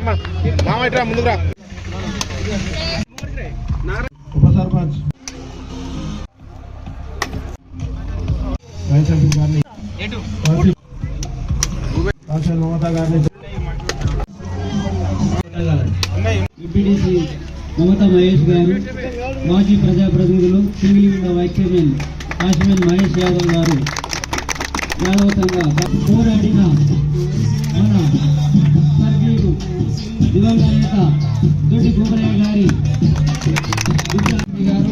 మామయ్య ముందుకు ఉప సర్పంచ్ వైస్ గారిని కౌన్సిల్ మమతా గారిని ఎంపీడీసీ మమతా మహేష్ గారు మాజీ ప్రజాప్రతినిధులు single window vice chairman Kashmir Mahesh Yadav గారు యాదవ్ పోరాడిన దొడ్డి గోపరయ్య గారి గారు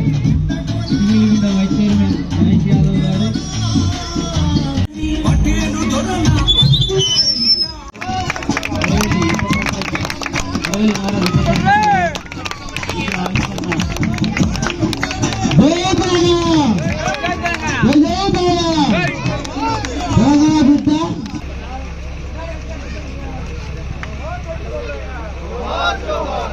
వైస్ చైర్మన్ మహేష్ యాదవ్ గారు నారాయణ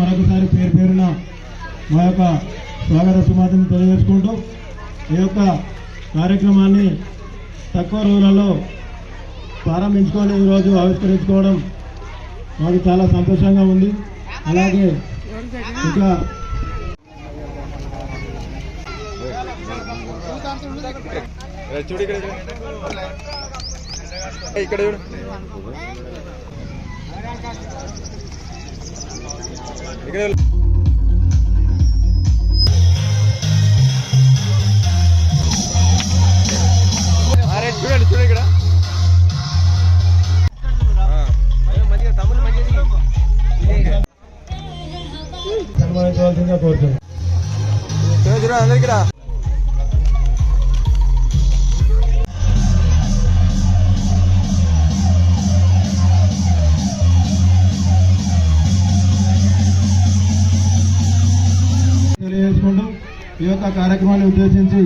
మరొకసారి పేరు పేరున మా యొక్క స్వాగత సుమాతం తెలియజేసుకుంటూ ఈ యొక్క కార్యక్రమాన్ని తక్కువ రోజులలో ప్రారంభించుకొని ఈరోజు ఆవిష్కరించుకోవడం మాకు చాలా సంతోషంగా ఉంది అలాగే ఇంకా చూడు ఇక్కడ ఇక్కడ. చూడు చూడండి చూడండి ఇక్కడ. అందరికి యొక్క కార్యక్రమాన్ని ఉద్దేశించి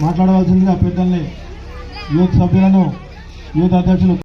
మాట్లాడవలసిందిగా పెద్దల్ని యూత్ సభ్యులను యూత్ అధ్యక్షులు